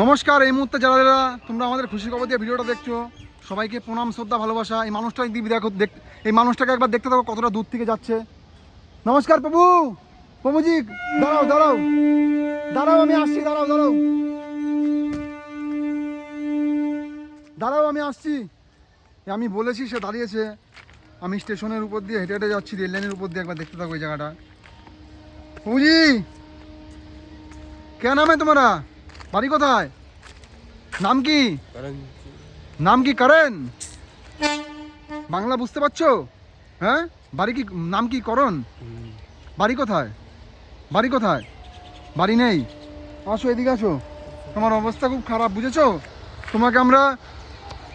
নমস্কার, এই মুহূর্তে যারা যারা তোমরা আমাদের খুশি খবর দিয়ে ভিডিওটা দেখছ, সবাইকে প্রণাম, শ্রদ্ধা, ভালোবাসা। এই মানুষটা একদিকে দেখো, দেখ এই মানুষটাকে একবার দেখতে থাকো, কতটা দূর থেকে যাচ্ছে। নমস্কার, প্রভু! প্রভুজি, দাঁড়াও দাঁড়াও। দাঁড়াও, আমি আসছি, দাঁড়াও দাঁড়াও। দাঁড়াও, আমি আসছি। আমি বলেছি, সে দাঁড়িয়েছে। আমি স্টেশনের উপর দিয়ে হেঁটে হেঁটে যাচ্ছি, রেল লাইনের উপর দিয়ে একবার দেখতে থাকো ওই জায়গাটা। প্রভুজি! কেন আমি তোমরা? বাড়ি কোথায়? নাম কি? নাম কি করেন? বাংলা বুঝতে পারছ? হ্যাঁ? বাড়ি কি নাম কি করণ? বাড়ি কোথায়? বাড়ি কোথায়? বাড়ি নেই। আসো এদিকে আসো। তোমার অবস্থা খুব খারাপ বুঝেছ? তোমাকে আমরা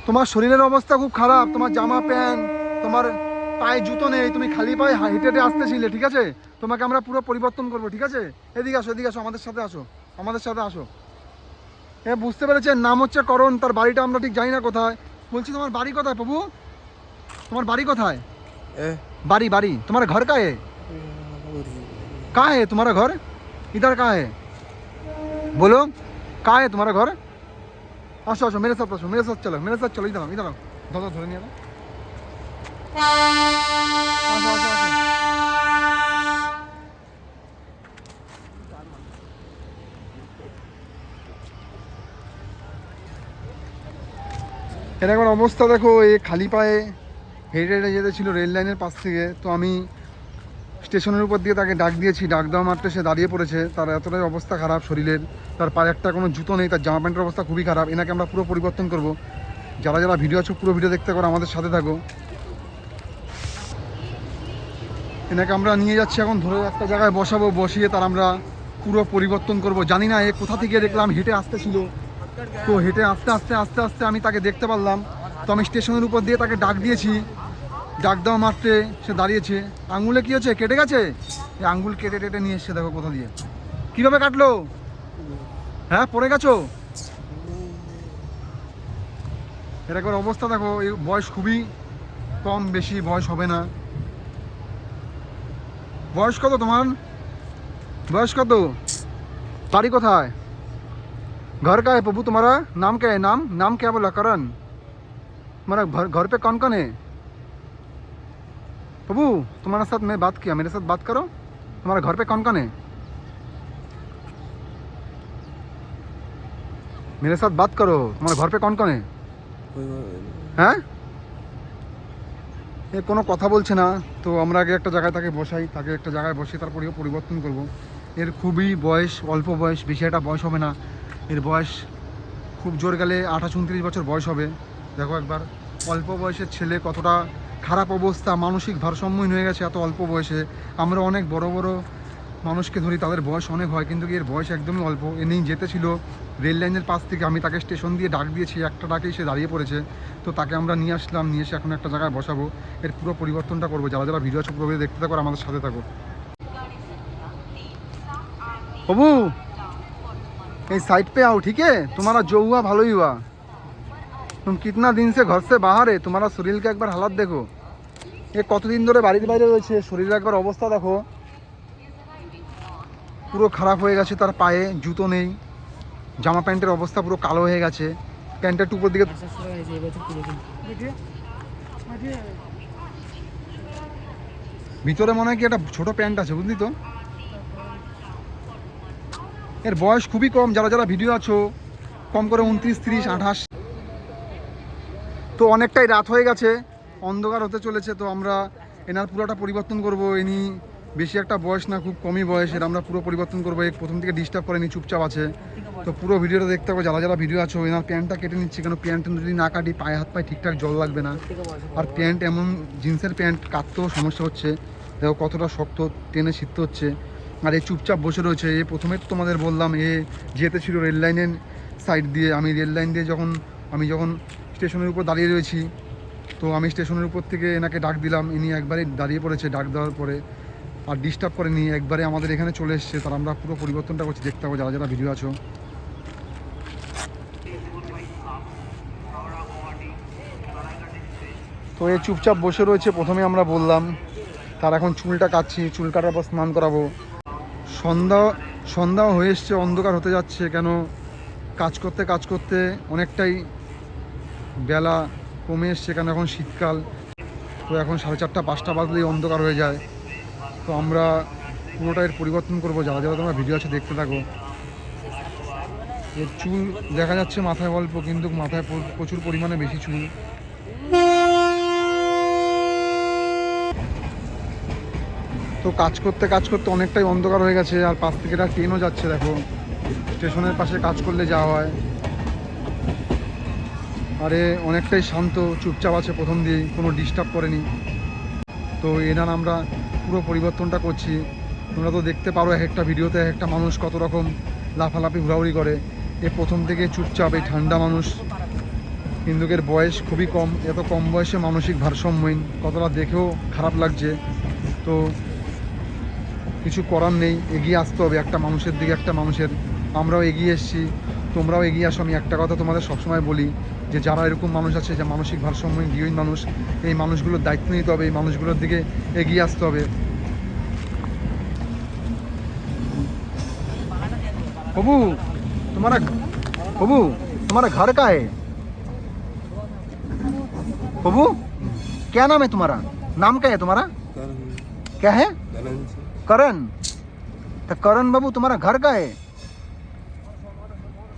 তোমার শরীরের অবস্থা খুব খারাপ তোমার জামা প্যান্ট তোমার পায়ে জুতো নেই তুমি খালি পায়ে হা- হেঁটে হেঁটে আসতেছিলে ঠিক আছে? তোমাকে আমরা পুরো পরিবর্তন করব ঠিক আছে? এদিকে আসো এদিকে আসো আমাদের সাথে আসো আমাদের সাথে আসো। এ বুঝতে পেরেছেন নাম হচ্ছে করণ তার বাড়িটা আমরা ঠিক জানি না কোথায় বলছি তোমার বাড়ি কোথায় প্রভু তোমার বাড়ি কোথায় बारी बारी तुम्हारा घर का है कहाँ है तुम्हारा घर इधर कहाँ है बोलो कहाँ है तुम्हारा घर আসো আসো মেরে সাথ আসো মেরে সাথ চলো মেরে সাথ চলো ইধার ইধার দাদা ধরে নিয়ে নাও। আসো আসো আসো এর অবস্থা দেখো এই খালি পায়ে হেঁটে হেঁটে যেতে ছিল রেল লাইনের পাশ থেকে। তো আমি স্টেশনের উপর দিয়ে তাকে ডাক দিয়েছি, ডাক দেওয়া মাত্র সে দাঁড়িয়ে পড়েছে। তার এতটাই অবস্থা খারাপ শরীরের, তার পায়ে একটা কোনো জুতো নেই, তার জামা প্যান্টের অবস্থা খুবই খারাপ। এনাকে আমরা পুরো পরিবর্তন করব। যারা যারা ভিডিও আছো, পুরো ভিডিও দেখতে করো আমাদের সাথে থাকো। এনাকে আমরা নিয়ে যাচ্ছি এখন, ধরে একটা জায়গায় বসাবো, বসিয়ে তার আমরা পুরো পরিবর্তন করব। জানি না এ কোথা থেকে দেখলাম, হেঁটে আসতেছিল। তো হেঁটে আস্তে আস্তে আস্তে আস্তে আমি তাকে দেখতে পারলাম। তো আমি স্টেশনের উপর দিয়ে তাকে ডাক দিয়েছি। ডাক দেওয়া মাত্রে সে দাঁড়িয়েছে। আঙুলে কি হচ্ছে? কেটে গেছে? এই আঙুল কেটে টেটে নিয়ে এসছে দেখো কোথা দিয়ে। কীভাবে কাটলো? হ্যাঁ পড়ে গেছো? এর একবার অবস্থা দেখো, এই বয়স খুবই কম, বেশি বয়স হবে না। বয়স কত তোমার? বয়স কত? বাড়ি কোথায়? घर का है प्रभु तुम्हारा नाम क्या है नाम नाम क्या बोला करण तुम्हारा घर घर पे कौन कौन है प्रभु तुम्हारे साथ मैं बात किया मेरे साथ बात करो तुम्हारा घर पे कौन कौन है मेरे साथ बात करो तुम्हारे घर पे कौन कौन है হ্যাঁ এ কোনো কথা বলছে না তো আমরা আগে একটা জায়গায় তাকে বসাই তাকে একটা জায়গায় বসে তারপরে পরিবর্তন করব এর খুবই বয়স অল্প বয়স বেশি একটা বয়স হবে না এর বয়স খুব জোর গেলে আঠাশ উনত্রিশ বছর বয়স হবে। দেখো একবার অল্প বয়সের ছেলে কতটা খারাপ অবস্থা মানসিক ভারসাম্যহীন হয়ে গেছে এত অল্প বয়সে। আমরা অনেক বড় বড় মানুষকে ধরি তাদের বয়স অনেক হয় কিন্তু এর বয়স একদমই অল্প। এ নিয়ে যেতে ছিল রেল লাইনের পাশ থেকে। আমি তাকে স্টেশন দিয়ে ডাক দিয়েছি একটা ডাকেই সে দাঁড়িয়ে পড়েছে। তো তাকে আমরা নিয়ে আসলাম নিয়ে এসে এখন একটা জায়গায় বসাবো। এর পুরো পরিবর্তনটা করব। যারা যারা ভিডিও আছে পুরো দেখতে থাকো আমাদের সাথে থাকো। বাবু! এই साइड पे आओ ठीक है तुम्हारा जो हुआ भालो ही हुआ तुम कितना दिन से घर से बाहर है तुम्हारा शरीर का একবার হালাত দেখো এ কতদিন ধরে বাড়ির বাইরে রয়েছে শরীরের একবার অবস্থা দেখো পুরো খারাপ হয়ে গেছে তার পায়ে জুতো নেই জামা প্যান্টের অবস্থা পুরো কালো হয়ে গেছে প্যান্টের টুপোর দিকে ভিতরে মনে হয় কি একটা ছোট প্যান্ট আছে বুঝলি তো এর বয়স খুবই কম, যারা যারা ভিডিও আছো, কম করে উনত্রিশ, তিরিশ, আঠাশ। তো অনেকটাই রাত হয়ে গেছে, অন্ধকার হতে চলেছে, তো আমরা এনার পুরোটা পরিবর্তন করব। ইনি বেশি একটা বয়স না, খুব কমই বয়সের আমরা পুরো পরিবর্তন করব। প্রথম থেকে ডিস্টার্ব করেনি, চুপচাপ আছে। তো পুরো ভিডিওটা দেখতে হবে, যারা যারা ভিডিও আছো, এনার প্যান্টটা কেটে নিচ্ছে কেন? প্যান্ট যদি না কাটি, পায়ে হাত পায়ে ঠিকঠাক জল লাগবে না। আর প্যান্ট এমন, জিন্সের প্যান্ট কাটতেও সমস্যা হচ্ছে। দেখো কতটা শক্ত, টেনে ছিঁড়তে হচ্ছে। আর এই চুপচাপ বসে রয়েছে। এ প্রথমে তো তোমাদের বললাম, এ যেতে ছিল রেল লাইনের সাইড দিয়ে। আমি রেল লাইন দিয়ে যখন, আমি যখন স্টেশনের উপর দাঁড়িয়ে রয়েছি, তো আমি স্টেশনের উপর থেকে এনাকে ডাক দিলাম। ইনি একবারে দাঁড়িয়ে পড়েছে ডাক দেওয়ার পরে আর ডিস্টার্ব করে করেনি একবারে আমাদের এখানে চলে এসছে। তার আমরা পুরো পরিবর্তনটা করছি। দেখতে পাবো যারা যারা ভিডিও আছো। তো এ চুপচাপ বসে রয়েছে। প্রথমে আমরা বললাম, তার এখন চুলটা কাটছি। চুল কাটার পর স্নান করাবো। সন্ধ্যা সন্ধ্যা হয়ে এসছে, অন্ধকার হতে যাচ্ছে, কেন কাজ করতে কাজ করতে অনেকটাই বেলা কমে এসছে, কেন এখন শীতকাল? তো এখন সাড়ে চারটা, পাঁচটা বাজলেই অন্ধকার হয়ে যায়। তো আমরা পুরোটা এর পরিবর্তন করব, যারা যারা তোমরা ভিডিও আছে, দেখতে থাকো। এর চুল দেখা যাচ্ছে মাথায় অল্প, কিন্তু মাথায় প্রচুর পরিমাণে বেশি চুল। তো কাজ করতে কাজ করতে অনেকটাই অন্ধকার হয়ে গেছে আর পাশ থেকে একটা ট্রেনও যাচ্ছে, দেখো। স্টেশনের পাশে কাজ করলে যাওয়া হয়। আরে, অনেকটাই শান্ত, চুপচাপ আছে প্রথম দিয়েই, কোনো ডিস্টার্ব করেনি। তো এনার আমরা পুরো পরিবর্তনটা করছি। তোমরা তো দেখতে পারো এক একটা ভিডিওতে এক একটা মানুষ কত রকম লাফালাফি, ঘোরাঘুরি করে। এ প্রথম থেকে চুপচাপ এই ঠান্ডা মানুষ। এর বয়স খুবই কম, এত কম বয়সে মানসিক ভারসাম্যহীন। কতটা দেখেও খারাপ লাগছে। তো কিছু করার নেই এগিয়ে আসতে হবে একটা মানুষের দিকে একটা মানুষের আমরাও এগিয়ে এসেছি তোমরাও এগিয়ে আসো আমি একটা কথা তোমাদের সবসময় বলি যে যারা এরকম মানুষ আছে যে মানসিক ভারসাম্যহীন গৃহহীন মানুষ এই মানুষগুলোর দায়িত্ব নিতে হবে এই মানুষগুলোর দিকে এগিয়ে আসতে হবে বাবু তোমারা বাবু তোমারা घर का है बाबू क्या नाम है तुम्हारा नाम क्या है तुम्हारा क्या है करण तो करण बाबू तुम्हारा घर का है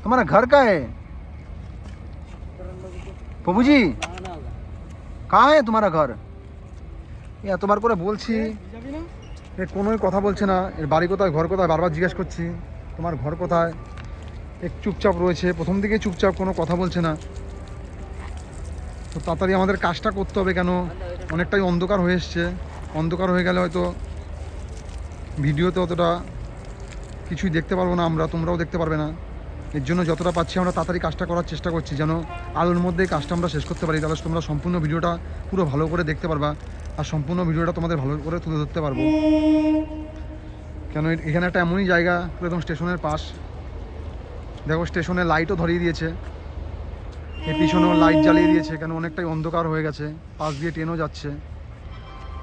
तुम्हारा घर का है बाबू जी कहाँ है तुम्हारा घर এ এতবার করে বলছি এ কোনোই কথা বলছে না এর বাড়ি কোথায় ঘর কোথায় বারবার জিজ্ঞেস করছি তোমার ঘর কোথায় এক চুপচাপ রয়েছে প্রথম দিকে চুপচাপ কোনো কথা বলছে না তো তাড়াতাড়ি আমাদের কাজটা করতে হবে কেন অনেকটাই অন্ধকার হয়ে এসছে অন্ধকার হয়ে গেলে হয়তো ভিডিওতে অতটা কিছুই দেখতে পারব না, আমরা তোমরাও দেখতে পারবে না। এর জন্য যতটা পাচ্ছি আমরা তাড়াতাড়ি কাজটা করার চেষ্টা করছি, যেন আলোর মধ্যেই কাজটা আমরা শেষ করতে পারি। তাহলে তোমরা সম্পূর্ণ ভিডিওটা পুরো ভালো করে দেখতে পারবা আর সম্পূর্ণ ভিডিওটা তোমাদের ভালো করে তুলে ধরতে পারব। কেন এখানে একটা এমনই জায়গা একদম স্টেশনের পাশ। দেখো স্টেশনে লাইটও ধরিয়ে দিয়েছে। এর পিছনেও লাইট জ্বালিয়ে দিয়েছে, কেন অনেকটাই অন্ধকার হয়ে গেছে। পাশ দিয়ে ট্রেনও যাচ্ছে।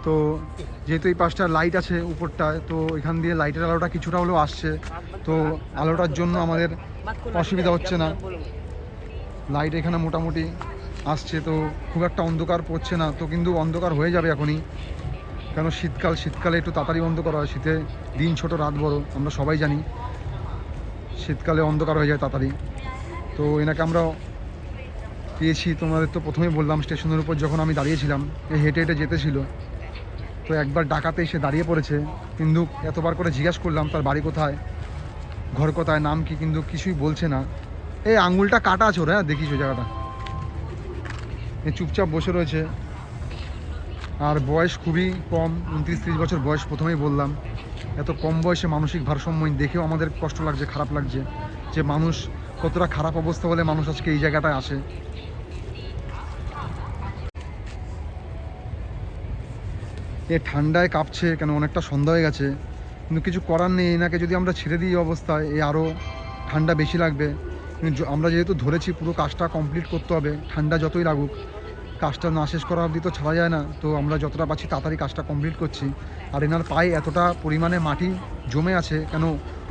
তো যেহেতু এই পাশটা লাইট আছে উপরটায় তো এখান দিয়ে লাইটের আলোটা কিছুটা হলেও আসছে। তো আলোটার জন্য আমাদের অসুবিধা হচ্ছে না। লাইট এখানে মোটামুটি আসছে, তো খুব একটা অন্ধকার পড়ছে না। তো কিন্তু অন্ধকার হয়ে যাবে এখনই। কেন শীতকাল, শীতকালে একটু তাড়াতাড়ি অন্ধকার হয়। শীতে দিন ছোট, রাত বড়, আমরা সবাই জানি। শীতকালে অন্ধকার হয়ে যায় তাড়াতাড়ি। তো এনাকে আমরা পেয়েছি, তোমাদের তো প্রথমেই বললাম, স্টেশনের উপর যখন আমি দাঁড়িয়েছিলাম হেঁটে হেঁটে যেতেছিল তো একবার ডাকাতে এসে দাঁড়িয়ে পড়েছে। কিন্তু এতবার করে জিজ্ঞাসা করলাম, তার বাড়ি কোথায়? ঘর কোথায়? নাম কি? কিন্তু কিছুই বলছে না। এই আঙুলটা কাটা আছে ওরা হ্যাঁ দেখিস ওই জায়গাটা। এ চুপচাপ বসে রয়েছে। আর বয়স খুবই কম, উনত্রিশ ত্রিশ বছর বয়স প্রথমেই বললাম। এত কম বয়সে মানসিক ভারসাম্যহীন দেখেও আমাদের কষ্ট লাগছে, খারাপ লাগছে। যে মানুষ কতটা খারাপ অবস্থা হলে মানুষ আজকে এই জায়গাটায় আসে। এ ঠান্ডায় কাঁপছে কেন? অনেকটা সন্ধ্যা হয়ে গেছে। কিন্তু কিছু করার নেই, এনাকে যদি আমরা ছেড়ে দিই অবস্থায়, এ আরও ঠান্ডা বেশি লাগবে। আমরা যেহেতু ধরেছি পুরো কাজটা কমপ্লিট করতে হবে, ঠান্ডা যতই লাগুক, কাজটা না শেষ করা অবধি তো ছাড়া যায় না। তো আমরা যতটা পাচ্ছি তাড়াতাড়ি কাজটা কমপ্লিট করছি। আর এনার পায়ে এতটা পরিমাণে মাটি জমে আছে, কেন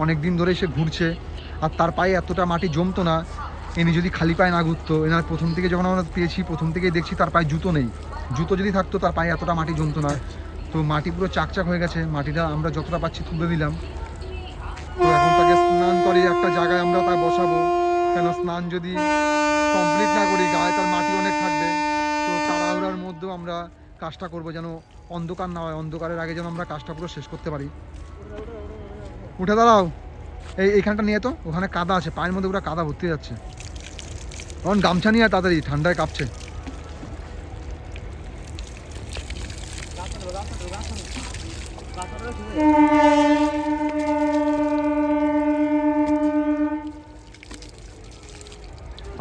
অনেক দিন ধরে সে ঘুরছে। আর তার পায়ে এতটা মাটি জমতো না এনি যদি খালি পায়ে না ঘুরতো, এনার প্রথম থেকে যখন আমরা পেয়েছি, প্রথম থেকেই দেখছি তার পায়ে জুতো নেই। জুতো যদি থাকতো, তার পায়ে এতটা মাটি জমতো না। তো মাটি পুরো চাকচাক হয়ে গেছে। মাটিটা আমরা যতটা পাচ্ছি তুলে দিলাম তো এখন তাকে স্নান করে একটা জায়গায় আমরা তা বসাবো। কেন স্নান যদি কমপ্লিট না করি, গায়ে তার মাটি অনেক থাকবে। তো তাড়াহুড়ার মধ্যেও আমরা কাজটা করব যেন অন্ধকার না হয়। অন্ধকারের আগে যেন আমরা কাজটা পুরো শেষ করতে পারি। উঠে দাঁড়াও। এই এইখানটা নিয়ে তো, ওখানে কাদা আছে। পায়ের মধ্যে পুরো কাদা ভর্তি যাচ্ছে। তখন গামছা নিয়ে তাড়াতাড়ি। ঠান্ডায় কাঁপছে।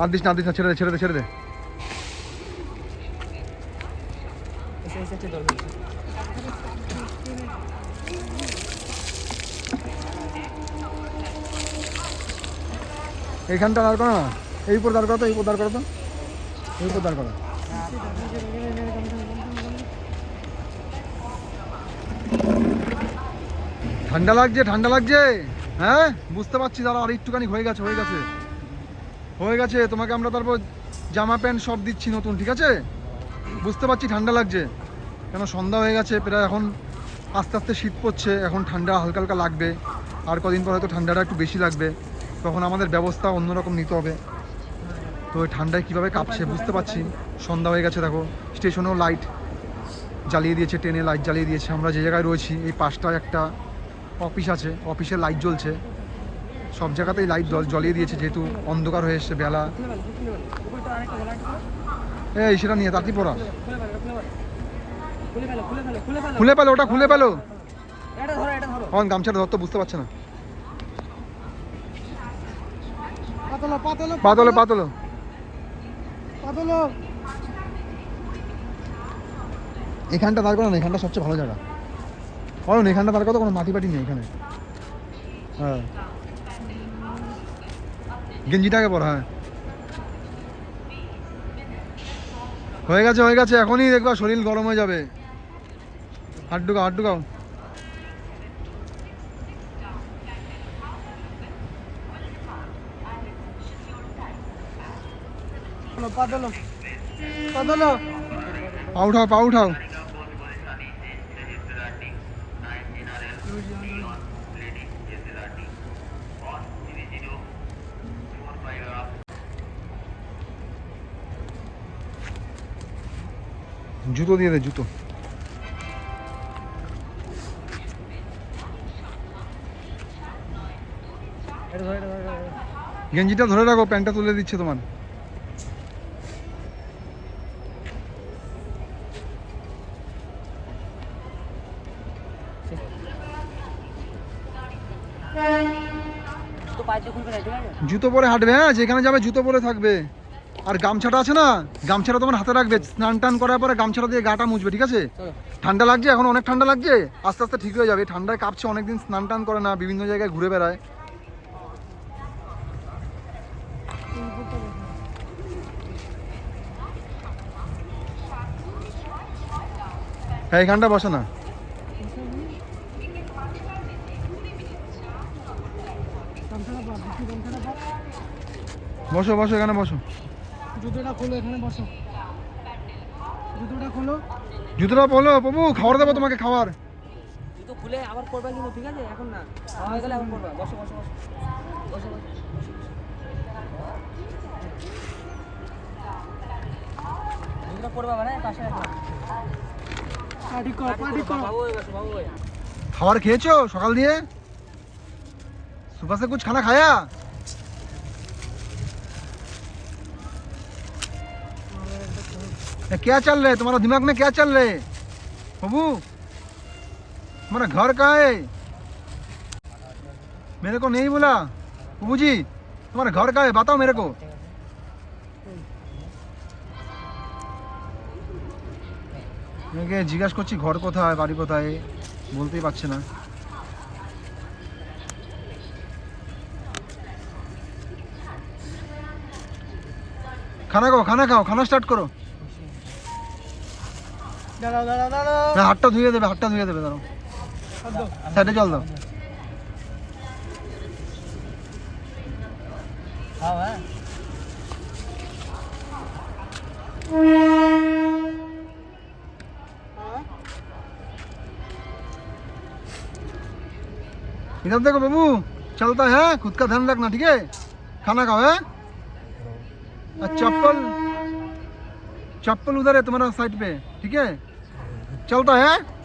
আর দিস না দিস না, ছেড়ে দে ছেড়ে দে ছেড়ে দে। এইখানটা দাঁড় করো না এই উপর দাঁড় করো তো এই উপর দাঁড় করো তো এই উপর দাঁড় করো ঠান্ডা লাগছে ঠান্ডা লাগছে? হ্যাঁ? বুঝতে পারছি দাঁড়া আর একটুখানি হয়ে গেছে হয়ে গেছে। হয়ে গেছে, তোমাকে আমরা তারপর জামা প্যান্ট সব দিচ্ছি নতুন, ঠিক আছে? বুঝতে পারছি, ঠান্ডা লাগছে। কেন, সন্ধ্যা হয়ে গেছে, প্রায় এখন আস্তে আস্তে শীত পড়ছে, এখন ঠান্ডা হালকা হালকা লাগবে। আর কদিন পর হয়তো ঠান্ডাটা একটু বেশি লাগবে। তখন আমাদের ব্যবস্থা অন্যরকম নিতে হবে। তো ওই ঠান্ডায় কীভাবে কাঁপছে, বুঝতে পারছি। সন্ধ্যা হয়ে গেছে, দেখো, স্টেশনেও লাইট জ্বালিয়ে দিয়েছে ট্রেনে লাইট জ্বালিয়ে দিয়েছে। আমরা যে জায়গায় রয়েছি, এই পাশটায় একটা অফিস আছে অফিসে লাইট জ্বলছে। সব জায়গাতেই লাইট জ্বলিয়ে দিয়েছে যেহেতু অন্ধকার হয়ে এসছে বেলা। এই সেটা নিয়ে তাঁতি পড়া? খুলে পেল ওটা খুলে পেল এখন গামছাটা ধরতো বুঝতে পারছে না। পাতলো পাতলো পাতলো পাতলো। পাতলো। এখানটা দাঁড় করো না এখানটা সবচেয়ে ভালো জায়গা। কারণ এখানটা দাঁড় করো কোনো মাটি পাটি নেই এখানে। হ্যাঁ। গেঞ্জিটাকে পর হ্যাঁ। হয়ে গেছে হয়ে গেছে, এখনই দেখবা শরীর গরম হয়ে যাবে। হাত ঢুকাও হাত ঢুকাও। পা উঠাও পা উঠাও। জুতো দিয়ে দে জুতো। গেঞ্জিটা ধরে রাখো প্যান্টটা তুলে দিচ্ছে তোমার। জুতো পরে হাঁটবে হ্যাঁ যেখানে যাবে জুতো পরে থাকবে। আর গামছাটা আছে না? গামছাটা তোমার হাতে রাখবে। স্নান টান করার পরে গামছাটা দিয়ে গাটা মুছবে ঠিক আছে? ঠান্ডা লাগছে? এখন অনেক ঠান্ডা লাগছে? আস্তে আস্তে ঠিক হয়ে যাবে। ঠান্ডায় কাঁপছে অনেকদিন স্নান টান করে না বিভিন্ন জায়গায় ঘুরে বেড়ায়। হ্যাঁ এখানটা বসে না। বসো বসো এখানে বসো। জুতোটা খোলো এখানে বসো। জুতোটা খোলো। জুতোটা বলো খাবার দেবো তোমাকে খাবার। জুতো খুলে আবার কিন্তু ঠিক আছে? এখন না হয়ে গেলে এখন বসো বসো বসো। বসো মানে, খাবার খেয়েছো সকাল দিয়ে? সুপাসে কুচ খানা খায়া? क्या चल रहा है तुम्हारा दिमाग में क्या चल रहा है बबू तुम्हारा घर कहाँ है मेरे को नहीं बोला बबू जी तुम्हारा घर कहाँ है बताओ मेरे को মেয়েকে জিজ্ঞাসা করছি ঘর কোথায় বাড়ি কোথায় বলতেই পারছে না খানা খাও খানা খাও খানা স্টার্ট করো দাঁড়াও দাঁড়াও দাঁড়াও হ্যাঁ হাতটা ধুয়ে দেবে হাতটা ধুয়ে দেবে দাঁড়াও সাইডে জল দাও খাও হ্যাঁ इधर देखो बाबू चलता है खुद का ध्यान रखना ठीक है खाना खाओ है और चप्पल चप्पल उधर है तुम्हारा साइड पे ठीक है चलता है?